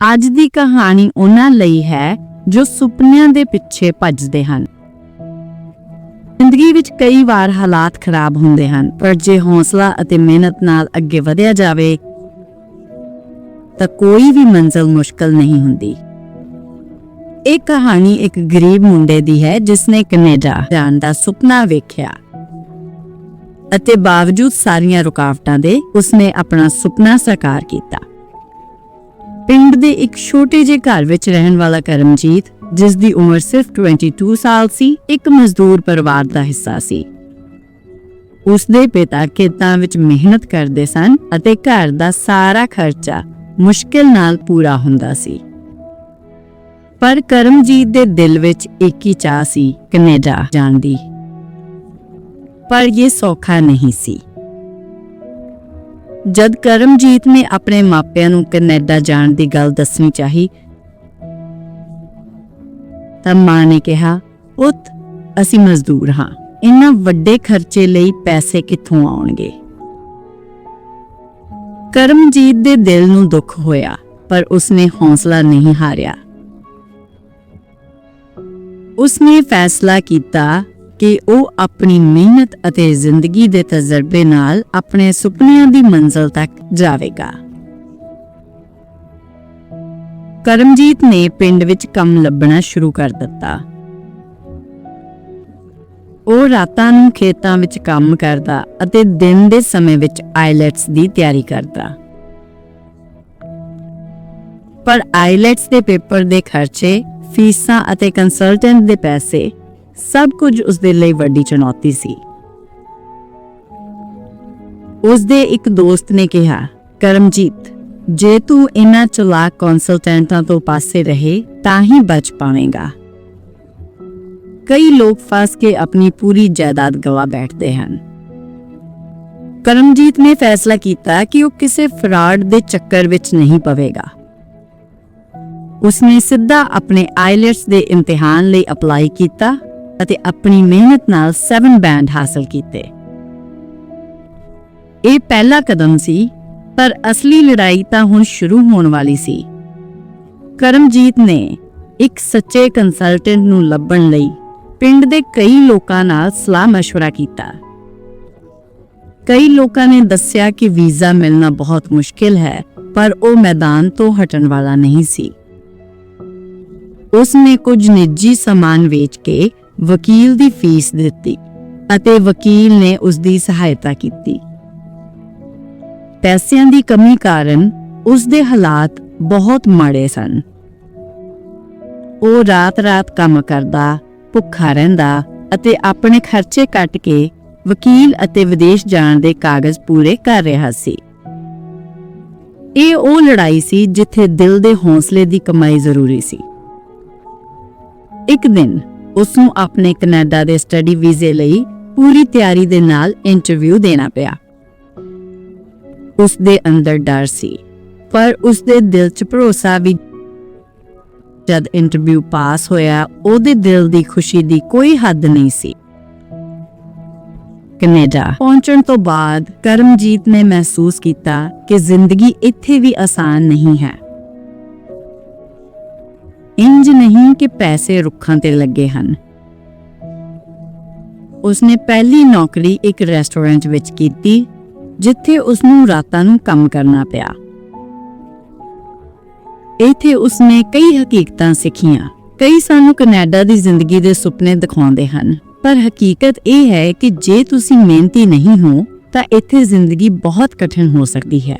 ਅੱਜ ਦੀ ਕਹਾਣੀ ਉਹਨਾਂ ਲਈ ਹੈ ਜੋ ਸੁਪਨਿਆਂ ਦੇ ਪਿੱਛੇ ਭੱਜਦੇ ਹਨ। ਜ਼ਿੰਦਗੀ ਵਿੱਚ ਕਈ ਵਾਰ ਹਾਲਾਤ ਖਰਾਬ ਹੁੰਦੇ ਹਨ, ਪਰ ਜੇ ਹੌਸਲਾ ਅਤੇ ਮਿਹਨਤ ਨਾਲ ਅੱਗੇ ਵਧਿਆ ਜਾਵੇ, ਤਾਂ ਕੋਈ ਵੀ ਮੰਜ਼ਲ ਮੁਸ਼ਕਲ ਨਹੀਂ ਹੁੰਦੀ। ਇਹ ਕਹਾਣੀ ਇੱਕ ਗਰੀਬ ਮੁੰਡੇ ਦੀ ਹੈ ਜਿਸ ਨੇ ਕੈਨੇਡਾ ਜਾਣ ਦਾ ਸੁਪਨਾ ਵੇਖਿਆ ਅਤੇ ਬਾਵਜੂਦ ਸਾਰੀਆਂ ਰੁਕਾਵਟਾਂ ਦੇ, ਉਸਨੇ ਆਪਣਾ ਸੁਪਨਾ ਸਾਕਾਰ ਕੀਤਾ। ਪਿੰਡ ਦੇ ਇੱਕ ਛੋਟੇ ਜਿਹੇ ਘਰ ਵਿੱਚ ਰਹਿਣ ਵਾਲਾ ਕਰਮਜੀਤ, ਜਿਸ ਦੀ ਉਮਰ ਸਿਰਫ 22 ਸਾਲ ਸੀ, ਇੱਕ ਮਜ਼ਦੂਰ ਪਰਿਵਾਰ ਦਾ ਹਿੱਸਾ ਸੀ। ਉਸ ਦੇ ਪਿਤਾ ਖੇਤਾਂ ਵਿੱਚ ਮਿਹਨਤ ਕਰਦੇ ਸਨ ਅਤੇ ਘਰ ਦਾ ਸਾਰਾ ਖਰਚਾ ਮੁਸ਼ਕਿਲ ਨਾਲ ਪੂਰਾ ਹੁੰਦਾ ਸੀ। ਪਰ ਕਰਮਜੀਤ ਦੇ ਦਿਲ ਵਿੱਚ ਇੱਕ ਹੀ ਚਾਹ ਸੀ, ਕੈਨੇਡਾ ਜਾਣ ਦੀ। ਪਰ ਇਹ ਸੌਖਾ ਨਹੀਂ ਸੀ। ਜਦ ਕਰਮਜੀਤ ਨੇ ਆਪਣੇ ਮਾਪਿਆਂ ਨੂੰ ਕੈਨੇਡਾ ਜਾਣ ਦੀ ਗੱਲ ਦੱਸਣੀ ਚਾਹੀ, ਤਾਂ ਮਾਂ ਨੇ ਕਿਹਾ ਪੁੱਤ ਅਸੀਂ ਮਜ਼ਦੂਰ ਹਾਂ। ਇੰਨਾ ਵੱਡੇ ਖਰਚੇ ਲਈ ਪੈਸੇ ਕਿੱਥੋਂ ਆਉਣਗੇ? ਕਰਮਜੀਤ ਦੇ ਦਿਲ ਨੂੰ ਦੁੱਖ ਹੋਇਆ, ਪਰ ਉਸਨੇ ਹੌਸਲਾ ਨਹੀਂ ਹਾਰਿਆ। ਉਸਨੇ ਫੈਸਲਾ ਕੀਤਾ ਕਿ ਉਹ ਆਪਣੀ ਮਿਹਨਤ ਅਤੇ ਜ਼ਿੰਦਗੀ ਦੇ ਤਜਰਬੇ ਨਾਲ ਆਪਣੇ ਸੁਪਨਿਆਂ ਦੀ ਮੰਜ਼ਲ ਤੱਕ ਜਾਵੇਗਾ। ਕਰਮਜੀਤ ਨੇ ਪਿੰਡ ਵਿੱਚ ਕੰਮ ਲੱਭਣਾ ਸ਼ੁਰੂ ਕਰ ਦਿੱਤਾ। ਉਹ ਰਾਤਾਂ ਨੂੰ ਖੇਤਾਂ ਵਿੱਚ ਕੰਮ ਕਰਦਾ ਅਤੇ ਦਿਨ ਦੇ ਸਮੇਂ ਵਿੱਚ ਆਈਲੈਟਸ ਦੀ ਤਿਆਰੀ ਕਰਦਾ। ਪਰ ਆਈਲੈਟਸ ਦੇ ਪੇਪਰ ਦੇ ਖਰਚੇ, ਫੀਸਾਂ ਅਤੇ ਕੰਸਲਟੈਂਟ ਦੇ ਪੈਸੇ ਸਭ ਕੁਝ ਉਸ ਦੇ ਲਈ ਵੱਡੀ ਚੁਣੌਤੀ ਸੀ। ਉਸ ਦੇ ਇੱਕ ਦੋਸਤ ਨੇ ਕਿਹਾ, ਕਰਮਜੀਤ, ਜੇ ਤੂੰ ਇਹਨਾਂ ਚਲਾਕ ਕੰਸਲਟੈਂਟਾਂ ਤੋਂ ਪਾਸੇ ਰਹੇ, ਤਾਂ ਹੀ ਬਚ ਪਾਵੇਂਗਾ। ਕਈ ਲੋਕ ਫਸ ਕੇ ਆਪਣੀ ਪੂਰੀ ਜਾਇਦਾਦ ਗਵਾ ਬੈਠਦੇ ਹਨ। ਕਰਮਜੀਤ ਨੇ ਫੈਸਲਾ ਕੀਤਾ ਕਿ ਉਹ ਕਿਸੇ ਫਰਾਡ ਦੇ ਚੱਕਰ ਵਿੱਚ ਨਹੀਂ ਪਵੇਗਾ। ਉਸਨੇ ਸਿੱਧਾ ਆਪਣੇ ਆਈਲੈਟਸ ਦੇ ਇਮਤਿਹਾਨ ਲਈ ਅਪਲਾਈ ਕੀਤਾ ਅਤੇ ਆਪਣੀ ਮਿਹਨਤ ਨਾਲ 7 ਬੈਂਡ ਹਾਸਲ ਕੀਤੇ ਇਹ ਪਹਿਲਾ ਕਦਮ ਸੀ ਪਰ ਅਸਲੀ ਲੜਾਈ ਤਾਂ ਹੁਣ ਸ਼ੁਰੂ ਹੋਣ ਵਾਲੀ ਸੀ ਕਰਮਜੀਤ ਨੇ ਇੱਕ ਸੱਚੇ ਕੰਸਲਟੈਂਟ ਨੂੰ ਲੱਭਣ ਲਈ ਪਿੰਡ ਦੇ ਕਈ ਲੋਕਾਂ ਨਾਲ ਸਲਾਹ مشورہ ਕੀਤਾ ਕਈ ਲੋਕਾਂ ਨੇ ਦੱਸਿਆ ਕਿ ਵੀਜ਼ਾ ਮਿਲਣਾ ਬਹੁਤ ਮੁਸ਼ਕਿਲ ਹੈ ਪਰ ਉਹ ਮੈਦਾਨ ਤੋਂ ਹਟਣ ਵਾਲਾ ਨਹੀਂ ਸੀ ਉਸ ਨੇ ਕੁਝ ਨਿੱਜੀ ਸਮਾਨ ਵੇਚ ਕੇ ਵਕੀਲ ਦੀ ਫੀਸ ਦਿੱਤੀ ਅਤੇ ਵਕੀਲ ਨੇ ਉਸ ਦੀ ਸਹਾਇਤਾ ਕੀਤੀ। ਪੈਸਿਆਂ ਦੀ ਕਮੀ ਕਾਰਨ ਉਸ ਦੇ ਹਾਲਾਤ ਬਹੁਤ ਮਾੜੇ ਸਨ। ਉਹ ਰਾਤ-ਰਾਤ ਕੰਮ ਕਰਦਾ, ਭੁੱਖਾ ਰਹਿੰਦਾ ਅਤੇ ਆਪਣੇ ਖਰਚੇ ਕੱਟ ਕੇ ਵਕੀਲ ਅਤੇ ਵਿਦੇਸ਼ ਜਾਣ ਦੇ ਕਾਗਜ਼ ਪੂਰੇ ਕਰ ਰਿਹਾ ਸੀ। ਇਹ ਉਹ ਲੜਾਈ ਸੀ ਜਿੱਥੇ ਦਿਲ ਦੇ ਹੌਸਲੇ ਦੀ ਕਮਾਈ ਜ਼ਰੂਰੀ ਸੀ। ਇੱਕ ਦਿਨ ਉਸ ਨੂੰ ਆਪਣੇ ਕੈਨੇਡਾ ਦੇ ਸਟੱਡੀ ਵੀਜ਼ੇ ਲਈ ਪੂਰੀ ਤਿਆਰੀ ਦੇ ਨਾਲ ਇੰਟਰਵਿਊ ਦੇਣਾ ਪਿਆ। ਉਸ ਦੇ ਅੰਦਰ ਡਰ ਸੀ, ਪਰ ਉਸ ਦੇ ਦਿਲ 'ਚ ਭਰੋਸਾ ਵੀ ਜਦ ਇੰਟਰਵਿਊ ਪਾਸ ਹੋਇਆ, ਉਹਦੇ ਦਿਲ ਦੀ ਖੁਸ਼ੀ ਦੀ ਕੋਈ ਹੱਦ ਨਹੀਂ ਸੀ। ਕੈਨੇਡਾ ਪਹੁੰਚਣ ਤੋਂ ਬਾਅਦ ਕਰਮਜੀਤ ਨੇ ਮਹਿਸੂਸ ਕੀਤਾ ਕਿ ਜ਼ਿੰਦਗੀ ਇੱਥੇ ਵੀ ਆਸਾਨ ਨਹੀਂ ਹੈ। ਇੰਜ ਨਹੀਂ ਕਿ ਪੈਸੇ ਰੁੱਖਾਂ ਤੇ ਲੱਗੇ ਹਨ। ਉਸਨੇ ਪਹਿਲੀ ਨੌਕਰੀ ਇੱਕ ਰੈਸਟੋਰੈਂਟ ਵਿੱਚ ਕੀਤੀ, ਜਿੱਥੇ ਉਸ ਨੂੰ ਰਾਤਾਂ ਨੂੰ ਕੰਮ ਕਰਨਾ ਪਿਆ। ਇੱਥੇ ਉਸਨੇ ਕਈ ਹਕੀਕਤਾਂ ਸਿੱਖੀਆਂ। ਕਈ ਸਾਨੂੰ ਕੈਨੇਡਾ ਦੀ ਜ਼ਿੰਦਗੀ ਦੇ ਸੁਪਨੇ ਦਿਖਾਉਂਦੇ ਹਨ। ਪਰ ਹਕੀਕਤ ਇਹ ਹੈ ਕਿ ਜੇ ਤੁਸੀਂ ਮਿਹਨਤੀ ਨਹੀਂ ਹੋ, ਤਾਂ ਇੱਥੇ ਜ਼ਿੰਦਗੀ ਬਹੁਤ ਕਠਿਨ ਹੋ ਸਕਦੀ ਹੈ।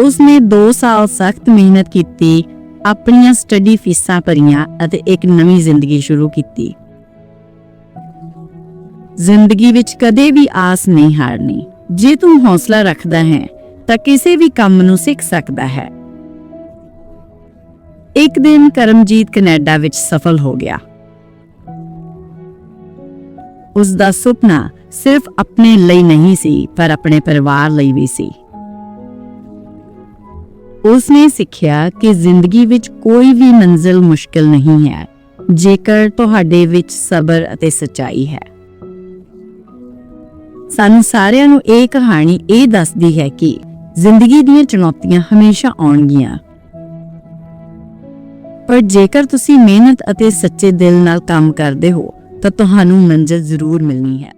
ਉਸਨੇ 2 ਸਾਲ ਸਖਤ ਮਿਹਨਤ ਕੀਤੀ, ਆਪਣੀਆਂ ਸਟੱਡੀ ਫੀਸਾਂ ਭਰੀਆਂ ਅਤੇ ਇੱਕ ਨਵੀਂ ਜ਼ਿੰਦਗੀ ਸ਼ੁਰੂ ਕੀਤੀ। ਜ਼ਿੰਦਗੀ ਵਿੱਚ ਕਦੇ ਵੀ ਆਸ ਨਹੀਂ ਹਾਰਨੀ। ਜੇ ਤੂੰ ਹੌਸਲਾ ਰੱਖਦਾ ਹੈ, ਤਾਂ ਕਿਸੇ ਵੀ ਕੰਮ ਨੂੰ ਸਿੱਖ ਸਕਦਾ ਹੈ। ਇੱਕ ਦਿਨ ਕਰਮਜੀਤ ਕੈਨੇਡਾ ਵਿੱਚ ਸਫਲ ਹੋ ਗਿਆ। ਉਸ ਦਾ ਸੁਪਨਾ ਸਿਰਫ ਆਪਣੇ ਲਈ ਨਹੀਂ ਸੀ, ਪਰ ਆਪਣੇ ਪਰਿਵਾਰ ਲਈ ਵੀ ਸੀ। ਉਸ ਨੇ ਸਿੱਖਿਆ ਕਿ ਜ਼ਿੰਦਗੀ ਵਿੱਚ ਕੋਈ ਵੀ ਮੰਜ਼ਿਲ ਮੁਸ਼ਕਲ ਨਹੀਂ ਹੈ, ਜੇਕਰ ਤੁਹਾਡੇ ਵਿੱਚ ਸਬਰ ਅਤੇ ਸਚਾਈ ਹੈ। ਸਾਨੂੰ ਸਾਰਿਆਂ ਨੂੰ ਇਹ ਕਹਾਣੀ ਇਹ ਦੱਸਦੀ ਹੈ ਕਿ ਜ਼ਿੰਦਗੀ ਦੀਆਂ ਚੁਣੌਤੀਆਂ ਹਮੇਸ਼ਾ ਆਉਣਗੀਆਂ। ਪਰ ਜੇਕਰ ਤੁਸੀਂ ਮਿਹਨਤ ਅਤੇ ਸੱਚੇ ਦਿਲ ਨਾਲ ਕੰਮ ਕਰਦੇ ਹੋ, ਤਾਂ ਤੁਹਾਨੂੰ ਮੰਜ਼ਿਲ ਜ਼ਰੂਰ ਮਿਲਣੀ ਹੈ।